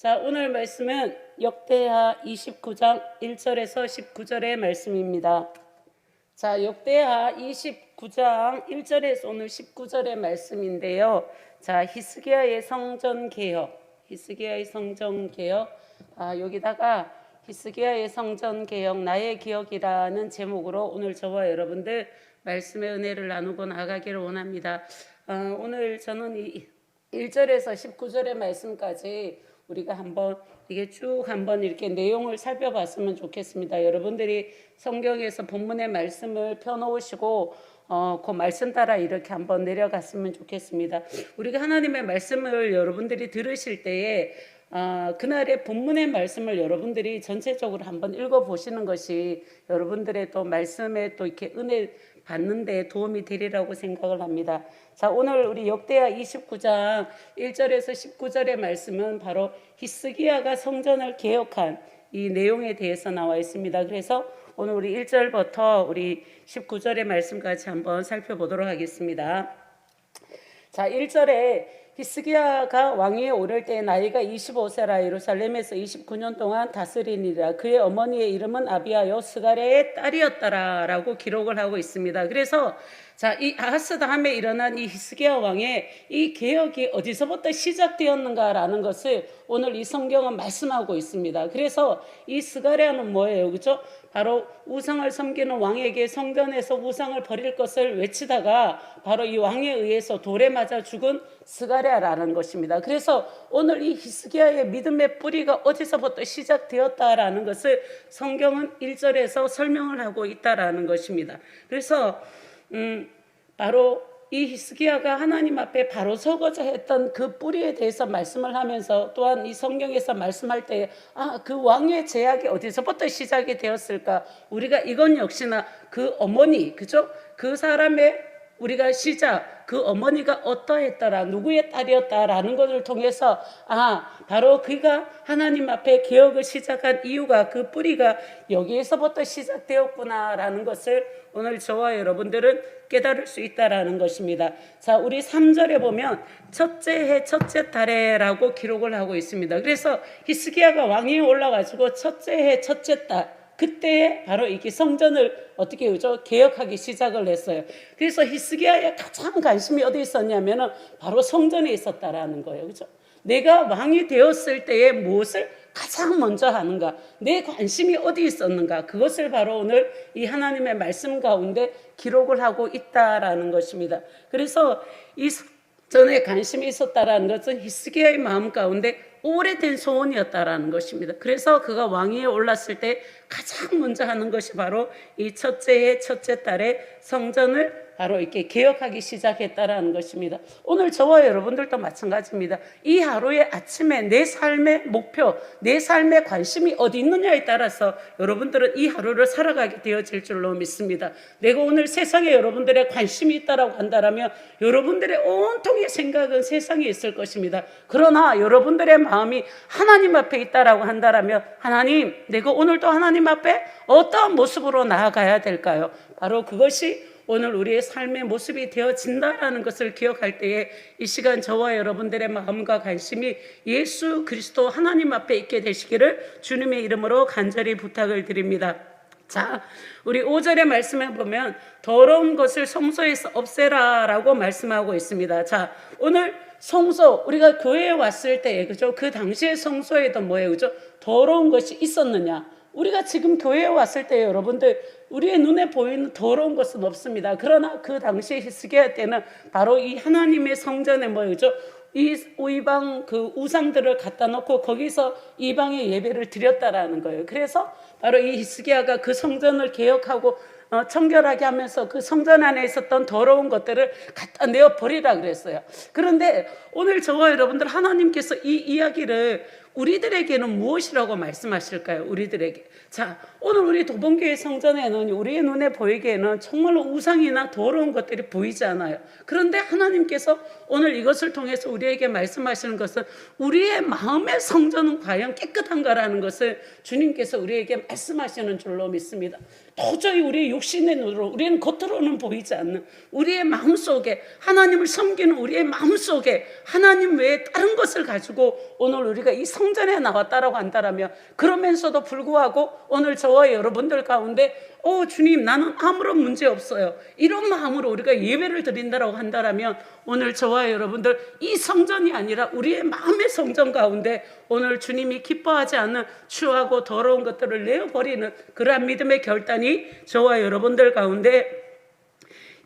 자, 오늘 말씀은 역대하 29장 1절에서 19절의 말씀입니다. 자, 역대하 29장 1절에서 오늘 19절의 말씀인데요. 자, 히스기야의 성전 개혁, 히스기야의 성전 개혁. 아, 여기다가 히스기야의 성전 개혁 나의 기억이라는 제목으로 오늘 저와 여러분들 말씀의 은혜를 나누고 나가기를 원합니다. 어, 오늘 저는 이 1절에서 19절의 말씀까지 우리가 한번 이게 쭉 한번 이렇게 내용을 살펴봤으면 좋겠습니다. 여러분들이 성경에서 본문의 말씀을 펴놓으시고 어, 그 말씀 따라 이렇게 한번 내려갔으면 좋겠습니다. 우리가 하나님의 말씀을 여러분들이 들으실 때에 아, 그날의 본문의 말씀을 여러분들이 전체적으로 한번 읽어보시는 것이 여러분들의 또 말씀에 또 이렇게 은혜 받는데 도움이 되리라고 생각을 합니다. 자, 오늘 우리 역대하 29장 1절에서 19절의 말씀은 바로 히스기야가 성전을 개혁한 이 내용에 대해서 나와 있습니다. 그래서 오늘 우리 1절부터 우리 19절의 말씀까지 한번 살펴보도록 하겠습니다. 자, 1절에 히스기야가 왕위에 오를 때 나이가 25세라 예루살렘에서 29년 동안 다스리니라 그의 어머니의 이름은 아비아요 스가랴의 딸이었다라고 기록을 하고 있습니다. 그래서 자, 이 아하스 다음에 일어난 이 히스기야 왕의 이 개혁이 어디서부터 시작되었는가라는 것을 오늘 이 성경은 말씀하고 있습니다. 그래서 이 스가랴는 뭐예요? 그죠? 바로 우상을 섬기는 왕에게 성전에서 우상을 버릴 것을 외치다가 바로 이 왕에 의해서 돌에 맞아 죽은 스가랴라는 것입니다. 그래서 오늘 이 히스기야의 믿음의 뿌리가 어디서부터 시작되었다라는 것을 성경은 1절에서 설명을 하고 있다라는 것입니다. 그래서 음 바로 이 히스기야가 하나님 앞에 바로 서고자 했던 그 뿌리에 대해서 말씀을 하면서 또한 이 성경에서 말씀할 때 아, 그 왕의 제약이 어디서부터 시작이 되었을까? 우리가 이건 역시나 그 어머니, 그죠? 그 사람의 우리가 시작, 그 어머니가 어떠했더라, 누구의 딸이었다라는 것을 통해서 아, 바로 그가 하나님 앞에 개혁을 시작한 이유가 그 뿌리가 여기에서부터 시작되었구나라는 것을 오늘 저와 여러분들은 깨달을 수 있다라는 것입니다. 자, 우리 3절에 보면 첫째 해 첫째 달에라고 기록을 하고 있습니다. 그래서 히스기야가 왕위에 올라가지고 첫째 해 첫째 달 그때 바로 이게 성전을 어떻게 요죠 개혁하기 시작을 했어요. 그래서 히스기야의 가장 관심이 어디 있었냐면은 바로 성전에 있었다라는 거예요. 그죠? 내가 왕이 되었을 때에 무엇을 가장 먼저 하는가? 내 관심이 어디 있었는가? 그것을 바로 오늘 이 하나님의 말씀 가운데 기록을 하고 있다라는 것입니다. 그래서 이 전에 관심이 있었다라는 것은 히스기야의 마음 가운데 오래된 소원이었다라는 것입니다. 그래서 그가 왕위에 올랐을 때 가장 먼저 하는 것이 바로 이 첫째의 첫째 달에 성전을 바로 이렇게 개혁하기 시작했다라는 것입니다. 오늘 저와 여러분들도 마찬가지입니다. 이 하루의 아침에 내 삶의 목표, 내 삶의 관심이 어디 있느냐에 따라서 여러분들은 이 하루를 살아가게 되어질 줄로 믿습니다. 내가 오늘 세상에 여러분들의 관심이 있다라고 한다면 여러분들의 온통의 생각은 세상에 있을 것입니다. 그러나 여러분들의 마음이 하나님 앞에 있다라고 한다면 하나님, 내가 오늘도 하나님 앞에 어떠한 모습으로 나아가야 될까요? 바로 그것이 오늘 우리의 삶의 모습이 되어진다라는 것을 기억할 때에 이 시간 저와 여러분들의 마음과 관심이 예수 그리스도 하나님 앞에 있게 되시기를 주님의 이름으로 간절히 부탁을 드립니다. 자, 우리 5절의 말씀에 보면 더러운 것을 성소에서 없애라라고 말씀하고 있습니다. 자, 오늘 성소 우리가 교회에 왔을 때 그죠? 그 당시의 성소에도 뭐예요? 그죠? 더러운 것이 있었느냐? 우리가 지금 교회에 왔을 때 여러분들 우리의 눈에 보이는 더러운 것은 없습니다. 그러나 그 당시에 히스기야 때는 바로 이 하나님의 성전에 뭐죠? 이 이방 그 우상들을 갖다 놓고 거기서 이방의 예배를 드렸다라는 거예요. 그래서 바로 이 히스기야가 그 성전을 개혁하고 어, 청결하게 하면서 그 성전 안에 있었던 더러운 것들을 갖다 내어 버리라 그랬어요. 그런데 오늘 저와 여러분들 하나님께서 이 이야기를 우리들에게는 무엇이라고 말씀하실까요? 우리들에게. 자, 오늘 우리 도봉교회 성전에는 우리의 눈에 보이기에는 정말로 우상이나 더러운 것들이 보이지 않아요. 그런데 하나님께서 오늘 이것을 통해서 우리에게 말씀하시는 것은 우리의 마음의 성전은 과연 깨끗한가라는 것을 주님께서 우리에게 말씀하시는 줄로 믿습니다. 도저히 우리의 육신의 눈으로 우리는 겉으로는 보이지 않는 우리의 마음속에 하나님을 섬기는 우리의 마음속에 하나님 외에 다른 것을 가지고 오늘 우리가 이 성전에 나왔다라고 한다라면 그러면서도 불구하고 오늘 저와 여러분들 가운데 어 주님 나는 아무런 문제 없어요. 이런 마음으로 우리가 예배를 드린다라고 한다라면 오늘 저와 여러분들 이 성전이 아니라 우리의 마음의 성전 가운데 오늘 주님이 기뻐하지 않는 추하고 더러운 것들을 내어버리는 그러한 믿음의 결단이 저와 여러분들 가운데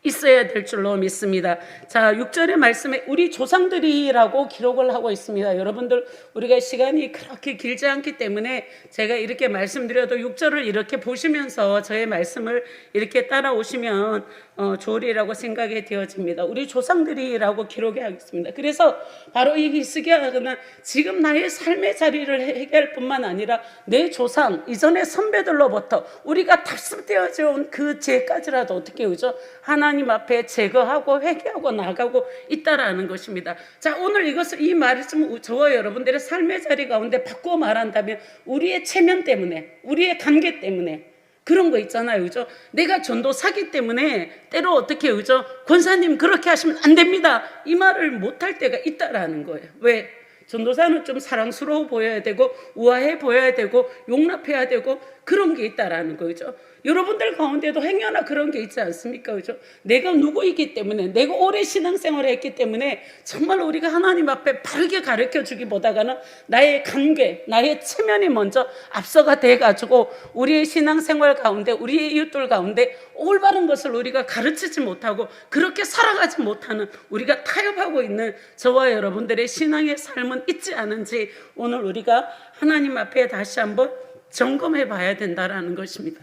있어야 될 줄로 믿습니다. 자, 6절의 말씀에 우리 조상들이라고 기록을 하고 있습니다. 여러분들 우리가 시간이 그렇게 길지 않기 때문에 제가 이렇게 말씀드려도 6절을 이렇게 보시면서 저의 말씀을 이렇게 따라오시면 어, 좋으리라고 생각이 되어집니다. 우리 조상들이라고 기록해 하겠습니다. 그래서 바로 이 히스기야는 지금 나의 삶의 자리를 해결할 뿐만 아니라 내 조상 이전의 선배들로부터 우리가 답습되어져 온 그 죄까지라도 어떻게 오죠? 하나님 앞에 제거하고 회개하고 나가고 있다라는 것입니다. 자 오늘 이것을 이 말씀 저와 여러분들의 삶의 자리 가운데 바꾸어 말한다면 우리의 체면 때문에 우리의 관계 때문에 그런 거 있잖아요. 그죠? 내가 전도사기 때문에 때로 어떻게 그죠? 권사님 그렇게 하시면 안 됩니다. 이 말을 못 할 때가 있다라는 거예요. 왜? 전도사는 좀 사랑스러워 보여야 되고 우아해 보여야 되고 용납해야 되고 그런 게 있다라는 거죠. 여러분들 가운데도 행여나 그런 게 있지 않습니까? 그죠? 내가 누구이기 때문에, 내가 오래 신앙생활을 했기 때문에 정말 우리가 하나님 앞에 바르게 가르쳐 주기보다가는 나의 관계, 나의 체면이 먼저 앞서가 돼가지고 우리의 신앙생활 가운데, 우리의 이웃들 가운데 올바른 것을 우리가 가르치지 못하고 그렇게 살아가지 못하는 우리가 타협하고 있는 저와 여러분들의 신앙의 삶은 있지 않은지 오늘 우리가 하나님 앞에 다시 한번 점검해 봐야 된다라는 것입니다.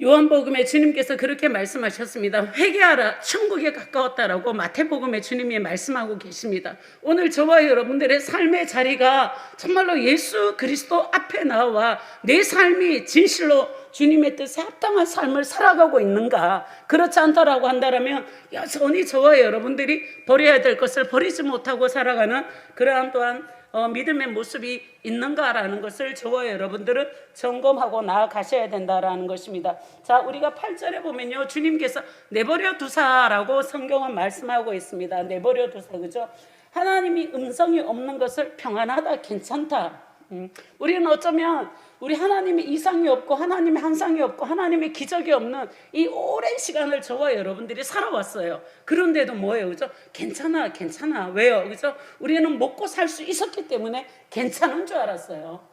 요한복음에 주님께서 그렇게 말씀하셨습니다. 회개하라, 천국에 가까웠다라고 마태복음에 주님이 말씀하고 계십니다. 오늘 저와 여러분들의 삶의 자리가 정말로 예수 그리스도 앞에 나와 내 삶이 진실로 주님의 뜻에 합당한 삶을 살아가고 있는가? 그렇지 않다라고 한다면 여전히 저와 여러분들이 버려야 될 것을 버리지 못하고 살아가는 그러한 또한 어, 믿음의 모습이 있는가라는 것을 저와 여러분들은 점검하고 나아가셔야 된다라는 것입니다. 자, 우리가 8절에 보면요. 주님께서 내버려 두사라고 성경은 말씀하고 있습니다. 내버려 두사. 그죠? 하나님이 음성이 없는 것을 평안하다, 괜찮다. 음, 우리는 어쩌면 우리 하나님의 이상이 없고 하나님의 한상이 없고 하나님의 기적이 없는 이 오랜 시간을 저와 여러분들이 살아왔어요. 그런데도 뭐예요, 그죠? 괜찮아, 괜찮아. 왜요, 그죠? 우리는 먹고 살 수 있었기 때문에 괜찮은 줄 알았어요.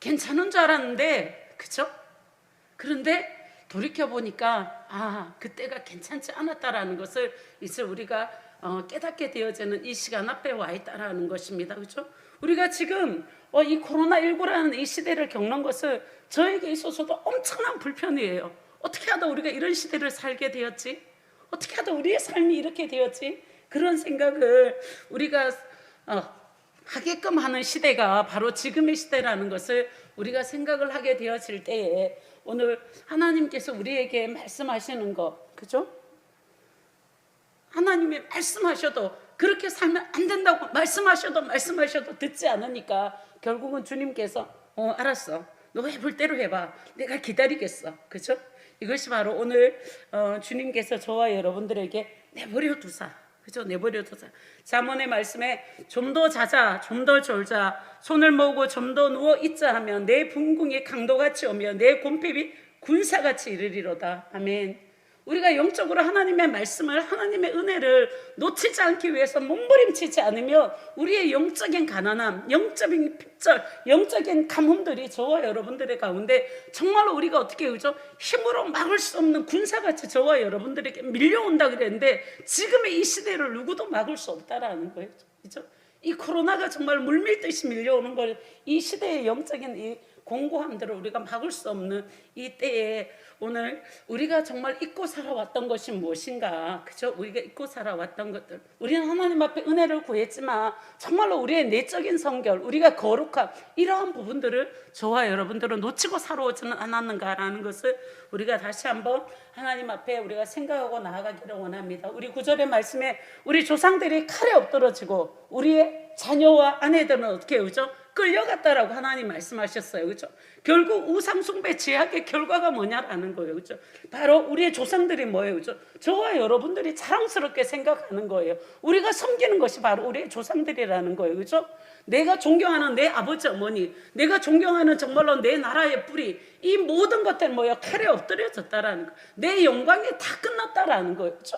괜찮은 줄 알았는데, 그죠? 그런데 돌이켜 보니까 아 그때가 괜찮지 않았다라는 것을 이제 우리가 어, 깨닫게 되어지는 이 시간 앞에 와 있다라는 것입니다. 그렇죠? 우리가 지금 어, 이 코로나 19라는 이 시대를 겪는 것을 저에게 있어서도 엄청난 불편이에요. 어떻게 하다 우리가 이런 시대를 살게 되었지? 어떻게 하다 우리의 삶이 이렇게 되었지? 그런 생각을 우리가 어, 하게끔 하는 시대가 바로 지금의 시대라는 것을 우리가 생각을 하게 되었을 때에 오늘 하나님께서 우리에게 말씀하시는 것, 그죠? 하나님이 말씀하셔도 그렇게 살면 안 된다고 말씀하셔도 말씀하셔도 듣지 않으니까 결국은 주님께서 어 알았어. 너 해볼 대로 해봐. 내가 기다리겠어. 그죠 이것이 바로 오늘 어, 주님께서 저와 여러분들에게 내버려 두사. 그죠 내버려 두사. 자문의 말씀에 좀 더 자자 좀 더 졸자. 손을 모으고 좀 더 누워 있자 하면 내 붕궁이 강도같이 오며 내 곰핍이 군사같이 이르리로다. 아멘 우리가 영적으로 하나님의 말씀을 하나님의 은혜를 놓치지 않기 위해서 몸부림치지 않으면 우리의 영적인 가난함, 영적인 핍절, 영적인 가뭄들이 저와 여러분들의 가운데 정말로 우리가 어떻게 그죠? 힘으로 막을 수 없는 군사같이 저와 여러분들에게 밀려온다 그랬는데 지금의 이 시대를 누구도 막을 수 없다라는 거예요. 그죠? 이 코로나가 정말 물밀듯이 밀려오는 걸 이 시대의 영적인 이 공고함들을 우리가 막을 수 없는 이 때에 오늘 우리가 정말 잊고 살아왔던 것이 무엇인가? 그죠? 우리가 잊고 살아왔던 것들. 우리는 하나님 앞에 은혜를 구했지만 정말로 우리의 내적인 성결, 우리가 거룩함 이러한 부분들을 저와 여러분들은 놓치고 살아오지는 않았는가라는 것을 우리가 다시 한번 하나님 앞에 우리가 생각하고 나아가기를 원합니다. 우리 구절의 말씀에 우리 조상들이 칼에 엎드러지고 우리의 자녀와 아내들은 어떻게 오죠? 끌려갔다라고 하나님 말씀하셨어요. 그렇죠? 결국 우상숭배 제약의 결과가 뭐냐라는 거예요. 그렇죠? 바로 우리의 조상들이 뭐예요. 그렇죠? 저와 여러분들이 자랑스럽게 생각하는 거예요. 우리가 섬기는 것이 바로 우리의 조상들이라는 거예요. 그렇죠? 내가 존경하는 내 아버지 어머니, 내가 존경하는 정말로 내 나라의 뿌리, 이 모든 것들 뭐예요? 칼에 엎드려졌다라는 거. 내 영광이 다 끝났다라는 거예요. 그렇죠?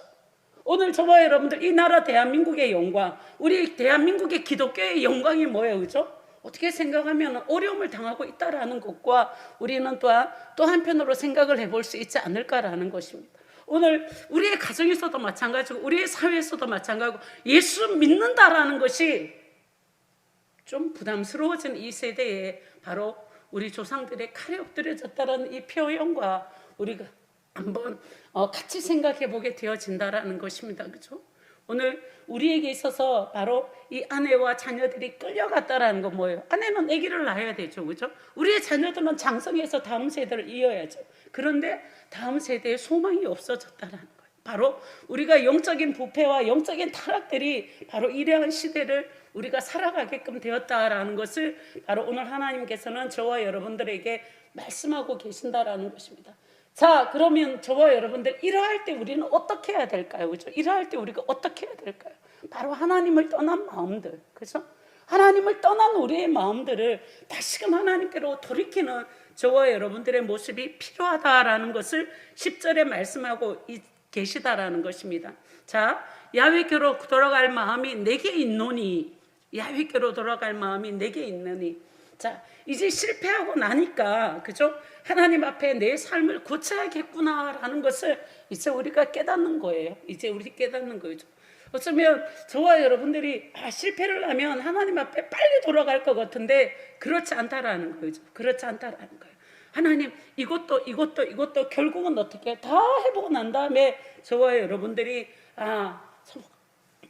오늘 저와 여러분들 이 나라 대한민국의 영광, 우리 대한민국의 기독교의 영광이 뭐예요, 그죠? 어떻게 생각하면 어려움을 당하고 있다라는 것과 우리는 또한 또 한편으로 생각을 해볼 수 있지 않을까라는 것입니다. 오늘 우리의 가정에서도 마찬가지고 우리의 사회에서도 마찬가지고 예수 믿는다라는 것이 좀 부담스러워진 이 세대에 바로 우리 조상들의 칼에 엎드려졌다는 이 표현과 우리가 한번 어, 같이 생각해 보게 되어진다라는 것입니다. 그렇죠? 오늘 우리에게 있어서 바로 이 아내와 자녀들이 끌려갔다라는 건 뭐예요? 아내는 아기를 낳아야 되죠. 그죠? 우리의 자녀들은 장성해서 다음 세대를 이어야죠. 그런데 다음 세대에 소망이 없어졌다라는 거예요. 바로 우리가 영적인 부패와 영적인 타락들이 바로 이러한 시대를 우리가 살아가게끔 되었다라는 것을 바로 오늘 하나님께서는 저와 여러분들에게 말씀하고 계신다라는 것입니다. 자, 그러면 저와 여러분들 이러할 때 우리는 어떻게 해야 될까요? 그죠? 이러할 때 우리가 어떻게 해야 될까요? 바로 하나님을 떠난 마음들. 그죠? 하나님을 떠난 우리의 마음들을 다시금 하나님께로 돌이키는 저와 여러분들의 모습이 필요하다라는 것을 10절에 말씀하고 이- 계시다라는 것입니다. 자, 야훼께로 돌아갈 마음이 내게 있노니 야훼께로 돌아갈 마음이 내게 있느니 자, 이제 실패하고 나니까 그죠? 하나님 앞에 내 삶을 고쳐야겠구나라는 것을 이제 우리가 깨닫는 거예요. 이제 우리 깨닫는 거죠. 어쩌면 저와 여러분들이 아, 실패를 하면 하나님 앞에 빨리 돌아갈 것 같은데 그렇지 않다라는 거죠. 그렇지 않다라는 거예요. 하나님 이것도 이것도 이것도 결국은 어떻게 다 해보고 난 다음에 저와 여러분들이 아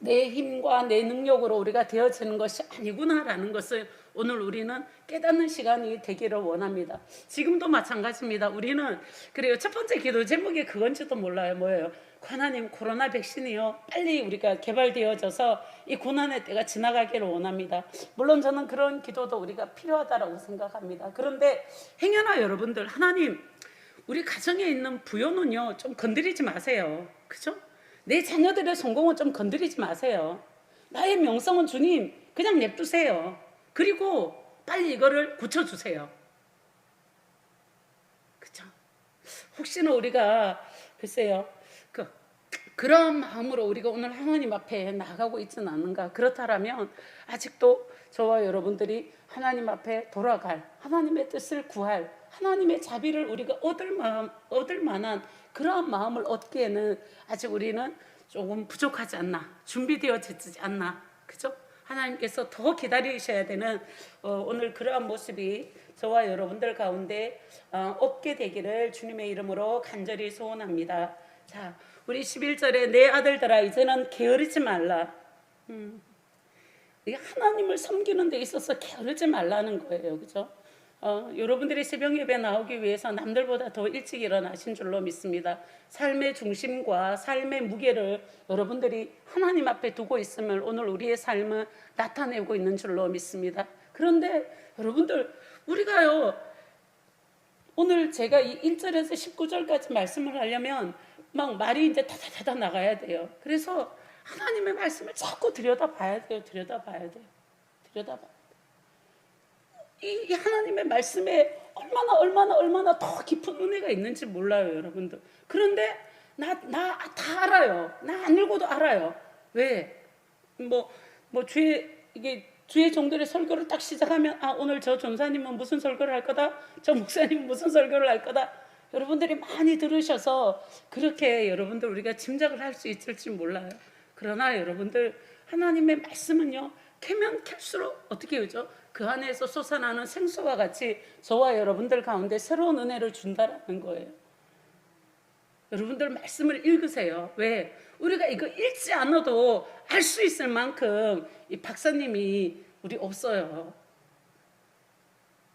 내 힘과 내 능력으로 우리가 되어지는 것이 아니구나라는 것을 오늘 우리는 깨닫는 시간이 되기를 원합니다. 지금도 마찬가지입니다. 우리는 그래요. 첫 번째 기도 제목이 그건지도 몰라요. 뭐예요? 하나님 코로나 백신이요 빨리 우리가 개발되어져서 이 고난의 때가 지나가기를 원합니다. 물론 저는 그런 기도도 우리가 필요하다라고 생각합니다. 그런데 행여나 여러분들 하나님 우리 가정에 있는 부요는요 좀 건드리지 마세요. 그죠? 내 자녀들의 성공은 좀 건드리지 마세요. 나의 명성은 주님 그냥 냅두세요. 그리고 빨리 이거를 고쳐주세요. 그죠? 혹시나 우리가 글쎄요 그 그런 마음으로 우리가 오늘 하나님 앞에 나가고 있지는 않은가 그렇다라면 아직도 저와 여러분들이 하나님 앞에 돌아갈 하나님의 뜻을 구할 하나님의 자비를 우리가 얻을 마음 얻을 만한 그러한 마음을 얻기에는 아직 우리는 조금 부족하지 않나 준비되어지지 않나 그죠? 하나님께서 더 기다리셔야 되는 어, 오늘 그러한 모습이 저와 여러분들 가운데 어, 없게 되기를 주님의 이름으로 간절히 소원합니다. 자, 우리 11절에 내 아들들아 이제는 게으르지 말라. 음, 하나님을 섬기는 데 있어서 게으르지 말라는 거예요. 그죠? 어, 여러분들이 새벽 예배 나오기 위해서 남들보다 더 일찍 일어나신 줄로 믿습니다. 삶의 중심과 삶의 무게를 여러분들이 하나님 앞에 두고 있음을 오늘 우리의 삶은 나타내고 있는 줄로 믿습니다. 그런데 여러분들 우리가요 오늘 제가 이 1절에서 19절까지 말씀을 하려면 막 말이 이제 다다다다 나가야 돼요. 그래서 하나님의 말씀을 자꾸 들여다봐야 돼요. 들여다봐야 돼요. 들여다봐. 이 하나님의 말씀에 얼마나 얼마나 얼마나 더 깊은 은혜가 있는지 몰라요, 여러분들. 그런데 나 나 다 알아요. 나 안 읽어도 알아요. 왜? 뭐뭐 주의 이게 주의 종들의 설교를 딱 시작하면 아 오늘 저 전사님은 무슨 설교를 할 거다, 저 목사님은 무슨 설교를 할 거다. 여러분들이 많이 들으셔서 그렇게 여러분들 우리가 짐작을 할 수 있을지 몰라요. 그러나 여러분들 하나님의 말씀은요 캐면 캘수록 어떻게 요죠? 그 안에서 솟아나는 생수와 같이 저와 여러분들 가운데 새로운 은혜를 준다라는 거예요. 여러분들 말씀을 읽으세요. 왜? 우리가 이거 읽지 않아도 알 수 있을 만큼 이 박사님이 우리 없어요.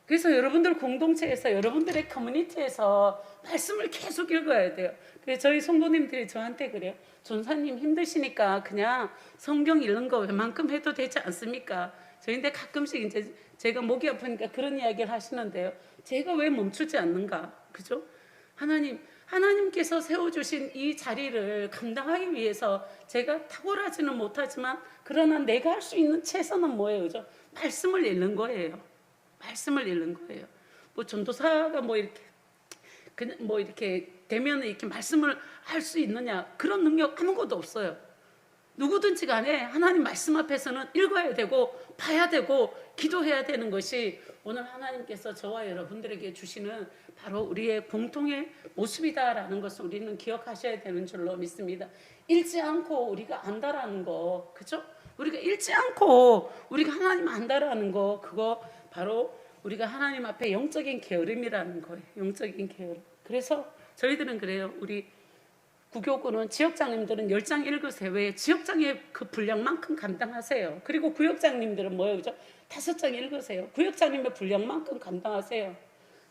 그래서 여러분들 공동체에서 여러분들의 커뮤니티에서 말씀을 계속 읽어야 돼요. 그래서 저희 성도님들이 저한테 그래요. 전사님 힘드시니까 그냥 성경 읽는 거 웬만큼 해도 되지 않습니까? 저희인데 가끔씩 이제 제가 목이 아프니까 그런 이야기를 하시는데요. 제가 왜 멈추지 않는가? 그죠? 하나님, 하나님께서 세워주신 이 자리를 감당하기 위해서 제가 탁월하지는 못하지만 그러나 내가 할 수 있는 최선은 뭐예요? 그죠? 말씀을 읽는 거예요. 말씀을 읽는 거예요. 뭐 전도사가 뭐 이렇게 그냥 뭐 이렇게 되면 이렇게 말씀을 할 수 있느냐 그런 능력 아무것도 없어요. 누구든지 간에 하나님 말씀 앞에서는 읽어야 되고 봐야 되고 기도해야 되는 것이 오늘 하나님께서 저와 여러분들에게 주시는 바로 우리의 공통의 모습이다라는 것을 우리는 기억하셔야 되는 줄로 믿습니다. 읽지 않고 우리가 안다라는 거, 그죠? 우리가 읽지 않고 우리가 하나님 안다라는 거, 그거 바로 우리가 하나님 앞에 영적인 게으름이라는 거예요. 영적인 게으름. 그래서 저희들은 그래요. 우리 구교구는 지역장님들은 열장 읽으세요. 왜? 지역장의 그 분량만큼 감당하세요. 그리고 구역장님들은 뭐예요? 그죠? 다섯 장 읽으세요. 구역장님의 분량만큼 감당하세요.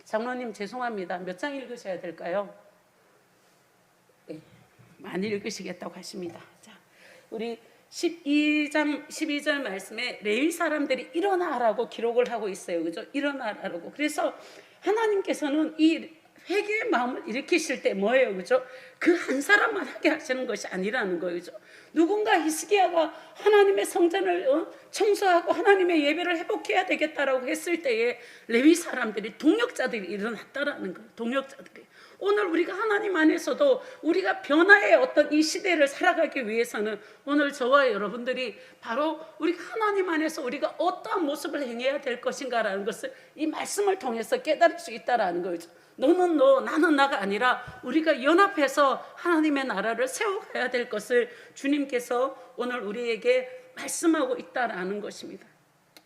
장로님 죄송합니다. 몇 장 읽으셔야 될까요? 네, 많이 읽으시겠다고 하십니다. 자, 우리 12장 12절 말씀에 레위 사람들이 일어나라고 기록을 하고 있어요. 그죠? 일어나라고. 그래서 하나님께서는 이 회개의 마음을 일으키실 때 뭐예요? 그죠? 그 한 사람만 하게 하시는 것이 아니라는 거예요. 그죠? 누군가 히스기야가 하나님의 성전을 어? 청소하고 하나님의 예배를 회복해야 되겠다라고 했을 때에 레위 사람들이 동력자들이 일어났다라는 거예요. 동력자들이. 오늘 우리가 하나님 안에서도 우리가 변화의 어떤 이 시대를 살아가기 위해서는 오늘 저와 여러분들이 바로 우리가 하나님 안에서 우리가 어떠한 모습을 행해야 될 것인가라는 것을 이 말씀을 통해서 깨달을 수 있다라는 거죠. 너는 너, 나는 나가 아니라 우리가 연합해서 하나님의 나라를 세워가야 될 것을 주님께서 오늘 우리에게 말씀하고 있다라는 것입니다.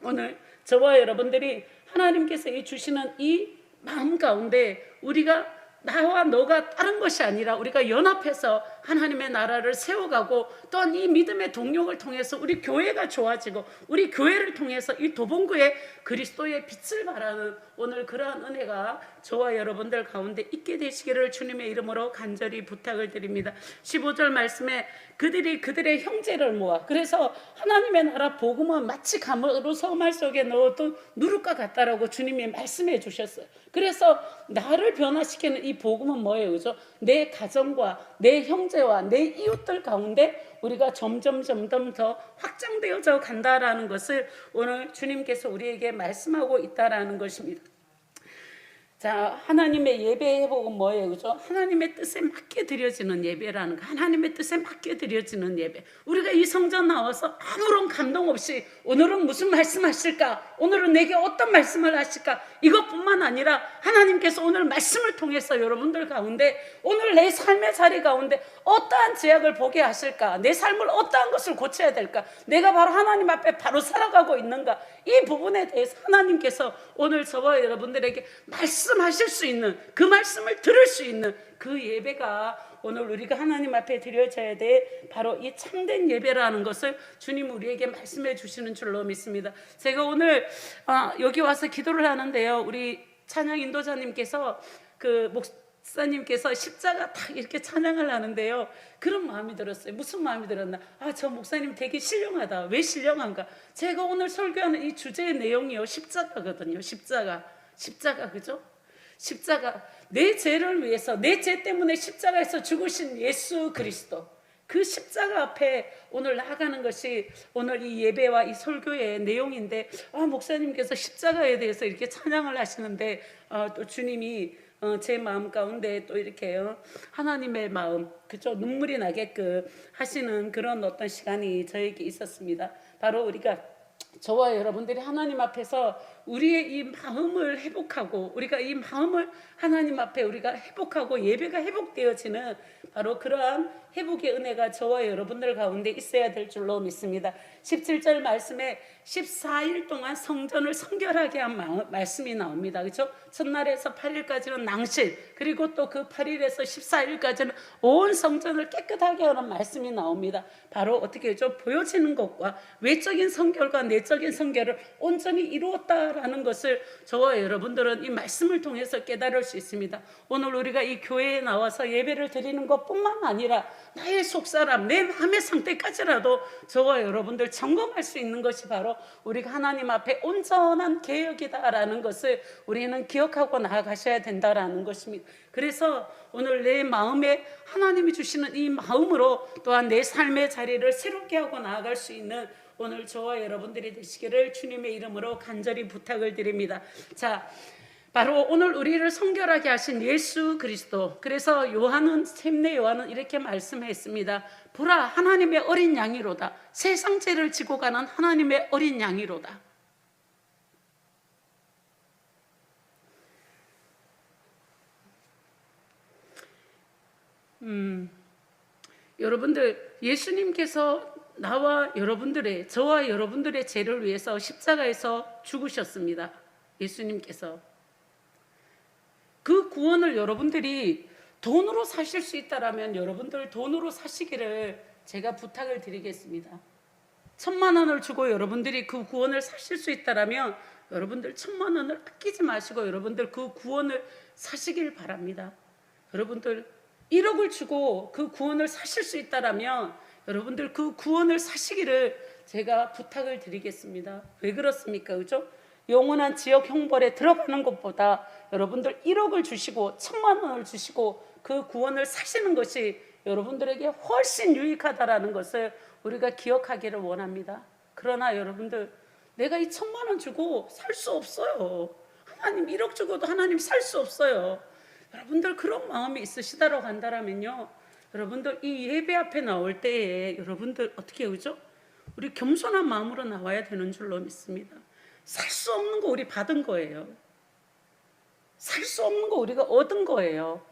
오늘 저와 여러분들이 하나님께서 이 주시는 이 마음 가운데 우리가 나와 너가 다른 것이 아니라 우리가 연합해서 하나님의 나라를 세워가고 또한 이 믿음의 동력을 통해서 우리 교회가 좋아지고 우리 교회를 통해서 이 도봉구에 그리스도의 빛을 발하는 오늘 그러한 은혜가 저와 여러분들 가운데 있게 되시기를 주님의 이름으로 간절히 부탁을 드립니다. 15절 말씀에 그들이 그들의 형제를 모아 그래서 하나님의 나라 복음은 마치 감으로 서말 속에 넣어도 누룩과 같다라고 주님이 말씀해 주셨어요. 그래서 나를 변화시키는 이 복음은 뭐예요? 그죠? 내 가정과 내 형제와 내 이웃들 가운데 우리가 점점 점점 더 확장되어져 간다라는 것을 오늘 주님께서 우리에게 말씀하고 있다라는 것입니다. 자, 하나님의 예배 회복은 뭐예요? 그죠? 하나님의 뜻에 맞게 드려지는 예배라는 거. 하나님의 뜻에 맞게 드려지는 예배. 우리가 이 성전 나와서 아무런 감동 없이 오늘은 무슨 말씀 하실까? 오늘은 내게 어떤 말씀을 하실까? 이것뿐만 아니라 하나님께서 오늘 말씀을 통해서 여러분들 가운데 오늘 내 삶의 자리 가운데 어떠한 제약을 보게 하실까? 내 삶을 어떠한 것을 고쳐야 될까? 내가 바로 하나님 앞에 바로 살아가고 있는가? 이 부분에 대해서 하나님께서 오늘 저와 여러분들에게 말씀 하실 수 있는 그 말씀을 들을 수 있는 그 예배가 오늘 우리가 하나님 앞에 드려져야 돼 바로 이 참된 예배라는 것을 주님 우리에게 말씀해 주시는 줄로 믿습니다. 제가 오늘 아, 여기 와서 기도를 하는데요. 우리 찬양 인도자님께서 그 목사님께서 십자가 딱 이렇게 찬양을 하는데요. 그런 마음이 들었어요. 무슨 마음이 들었나? 아, 저 목사님 되게 신령하다. 왜 신령한가? 제가 오늘 설교하는 이 주제의 내용이요. 십자가거든요. 십자가. 십자가, 그죠? 십자가. 내 죄를 위해서, 내 죄 때문에 십자가에서 죽으신 예수 그리스도. 그 십자가 앞에 오늘 나아가는 것이 오늘 이 예배와 이 설교의 내용인데, 아, 목사님께서 십자가에 대해서 이렇게 찬양을 하시는데, 어, 또 주님이 어, 제 마음 가운데 또 이렇게 요 하나님의 마음, 그죠? 눈물이 나게끔 하시는 그런 어떤 시간이 저에게 있었습니다. 바로 우리가 저와 여러분들이 하나님 앞에서 우리의 이 마음을 회복하고 우리가 이 마음을 하나님 앞에 우리가 회복하고 예배가 회복되어지는 바로 그러한 회복의 은혜가 저와 여러분들 가운데 있어야 될 줄로 믿습니다. 17절 말씀에 14일 동안 성전을 성결하게 한 마- 말씀이 나옵니다. 그렇죠? 첫날에서 8일까지는 낭실 그리고 또 그 8일에서 14일까지는 온 성전을 깨끗하게 하는 말씀이 나옵니다. 바로 어떻게 죠 보여지는 것과 외적인 성결과 내적인 성결을 온전히 이루었다 있다라는 것을 저와 여러분들은 이 말씀을 통해서 깨달을 수 있습니다. 오늘 우리가 이 교회에 나와서 예배를 드리는 것뿐만 아니라 나의 속사람, 내 마음의 상태까지라도 저와 여러분들 점검할 수 있는 것이 바로 우리가 하나님 앞에 온전한 개혁이다라는 것을 우리는 기억하고 나아가셔야 된다라는 것입니다. 그래서 오늘 내 마음에 하나님이 주시는 이 마음으로 또한 내 삶의 자리를 새롭게 하고 나아갈 수 있는 오늘 저와 여러분들이 되시기를 주님의 이름으로 간절히 부탁을 드립니다. 자, 바로 오늘 우리를 성결하게 하신 예수 그리스도. 그래서 요한은 샘내 요한은 이렇게 말씀했습니다. 보라 하나님의 어린 양이로다. 세상 죄를 지고 가는 하나님의 어린 양이로다. 음, 여러분들 예수님께서 나와 여러분들의 저와 여러분들의 죄를 위해서 십자가에서 죽으셨습니다. 예수님께서 그 구원을 여러분들이 돈으로 사실 수 있다라면 여러분들 돈으로 사시기를 제가 부탁을 드리겠습니다. 천만 원을 주고 여러분들이 그 구원을 사실 수 있다라면 여러분들 천만 원을 아끼지 마시고 여러분들 그 구원을 사시길 바랍니다. 여러분들 1억을 주고 그 구원을 사실 수 있다라면 여러분들 그 구원을 사시기를 제가 부탁을 드리겠습니다. 왜 그렇습니까? 그죠? 영원한 지역 형벌에 들어가는 것보다 여러분들 1억을 주시고 천만 원을 주시고 그 구원을 사시는 것이 여러분들에게 훨씬 유익하다라는 것을 우리가 기억하기를 원합니다. 그러나 여러분들 내가 이 천만 원 주고 살 수 없어요. 하나님 1억 주고도 하나님 살 수 없어요. 여러분들 그런 마음이 있으시다라고 한다면요. 여러분들 이 예배 앞에 나올 때에 여러분들 어떻게 그죠? 우리 겸손한 마음으로 나와야 되는 줄로 믿습니다. 살 수 없는 거 우리 받은 거예요. 살 수 없는 거 우리가 얻은 거예요.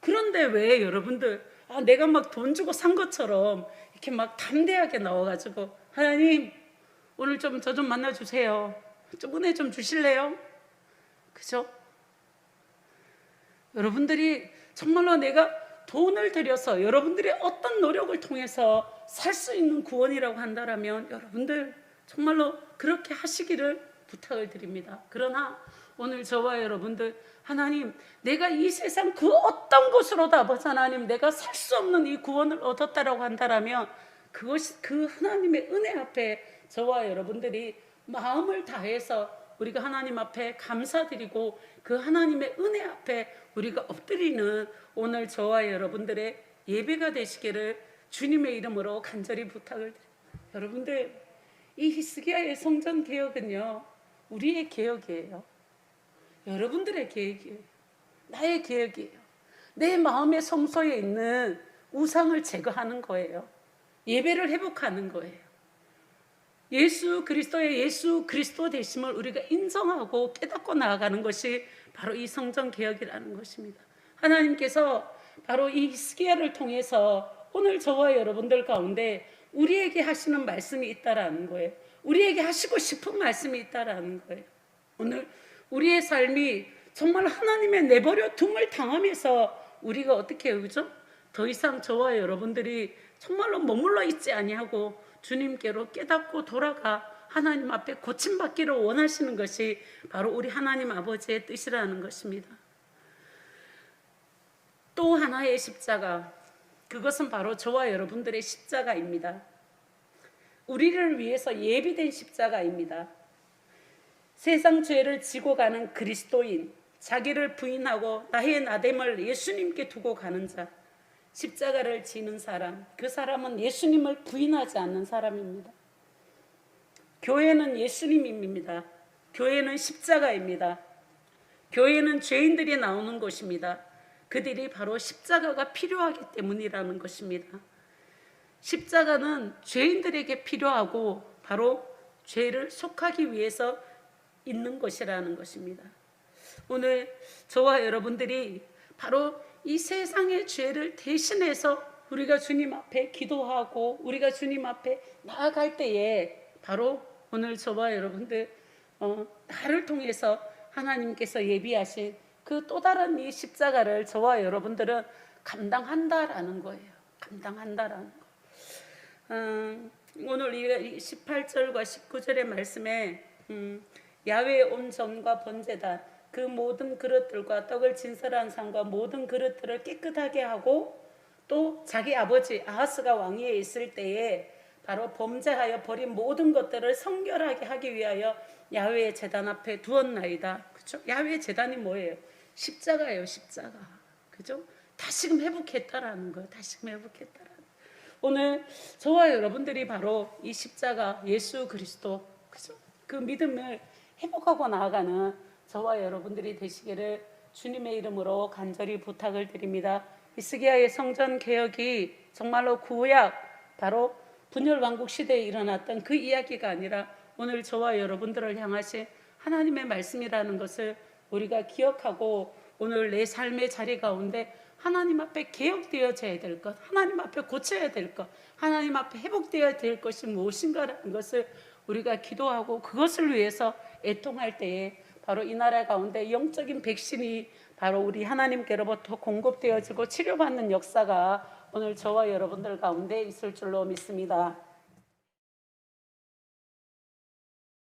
그런데 왜 여러분들 아, 내가 막 돈 주고 산 것처럼 이렇게 막 담대하게 나와가지고 하나님 오늘 좀 저좀 만나주세요. 좀 은혜 좀 주실래요? 그죠? 여러분들이 정말로 내가 돈을 들여서 여러분들의 어떤 노력을 통해서 살 수 있는 구원이라고 한다면 여러분들 정말로 그렇게 하시기를 부탁을 드립니다. 그러나 오늘 저와 여러분들 하나님 내가 이 세상 그 어떤 곳으로도 아버지 하나님 내가 살 수 없는 이 구원을 얻었다라고 한다면 그것이 그 하나님의 은혜 앞에 저와 여러분들이 마음을 다해서 우리가 하나님 앞에 감사드리고 그 하나님의 은혜 앞에 우리가 엎드리는 오늘 저와 여러분들의 예배가 되시기를 주님의 이름으로 간절히 부탁을 드립니다. 여러분들 이 히스기야의 성전 개혁은요 우리의 개혁이에요. 여러분들의 계획이에요. 나의 계획이에요. 내 마음의 성소에 있는 우상을 제거하는 거예요. 예배를 회복하는 거예요. 예수 그리스도의 예수 그리스도 되심을 우리가 인정하고 깨닫고 나아가는 것이 바로 이 성전 개혁이라는 것입니다. 하나님께서 바로 이 히스기야를 통해서 오늘 저와 여러분들 가운데 우리에게 하시는 말씀이 있다라는 거예요. 우리에게 하시고 싶은 말씀이 있다라는 거예요. 오늘 우리의 삶이 정말 하나님의 내버려 둠을 당하면서 우리가 어떻게 그죠? 더 이상 저와 여러분들이 정말로 머물러 있지 아니하고 주님께로 깨닫고 돌아가 하나님 앞에 고침받기를 원하시는 것이 바로 우리 하나님 아버지의 뜻이라는 것입니다. 또 하나의 십자가, 그것은 바로 저와 여러분들의 십자가입니다. 우리를 위해서 예비된 십자가입니다. 세상 죄를 지고 가는 그리스도인, 자기를 부인하고 나의 나됨을 예수님께 두고 가는 자, 십자가를 지는 사람, 그 사람은 예수님을 부인하지 않는 사람입니다. 교회는 예수님입니다. 교회는 십자가입니다. 교회는 죄인들이 나오는 곳입니다. 그들이 바로 십자가가 필요하기 때문이라는 것입니다. 십자가는 죄인들에게 필요하고 바로 죄를 속하기 위해서 있는 것이라는 것입니다. 오늘 저와 여러분들이 바로 이 세상의 죄를 대신해서 우리가 주님 앞에 기도하고 우리가 주님 앞에 나아갈 때에 바로 오늘 저와 여러분들 어, 나를 통해서 하나님께서 예비하신 그 또 다른 이 십자가를 저와 여러분들은 감당한다라는 거예요. 감당한다라는 거. 음, 오늘 이 18절과 19절의 말씀에 음, 야외의 온전과 번제단 그 모든 그릇들과 떡을 진설한 상과 모든 그릇들을 깨끗하게 하고 또 자기 아버지 아하스가 왕위에 있을 때에 바로 범죄하여 버린 모든 것들을 성결하게 하기 위하여 야훼의 제단 앞에 두었나이다. 그죠? 야훼의 제단이 뭐예요? 십자가예요, 십자가. 그죠? 다시금 회복했다라는 거예요. 다시금 회복했다라는. 오늘 저와 여러분들이 바로 이 십자가 예수 그리스도 그죠? 그 믿음을 회복하고 나아가는 저와 여러분들이 되시기를 주님의 이름으로 간절히 부탁을 드립니다. 이스기야의 성전 개혁이 정말로 구약 바로 분열 왕국 시대에 일어났던 그 이야기가 아니라 오늘 저와 여러분들을 향하신 하나님의 말씀이라는 것을 우리가 기억하고 오늘 내 삶의 자리 가운데 하나님 앞에 개혁되어져야 될 것, 하나님 앞에 고쳐야 될 것, 하나님 앞에 회복되어야 될 것이 무엇인가라는 것을 우리가 기도하고 그것을 위해서 애통할 때에 바로 이 나라 가운데 영적인 백신이 바로 우리 하나님께로부터 공급되어지고 치료받는 역사가 오늘 저와 여러분들 가운데 있을 줄로 믿습니다.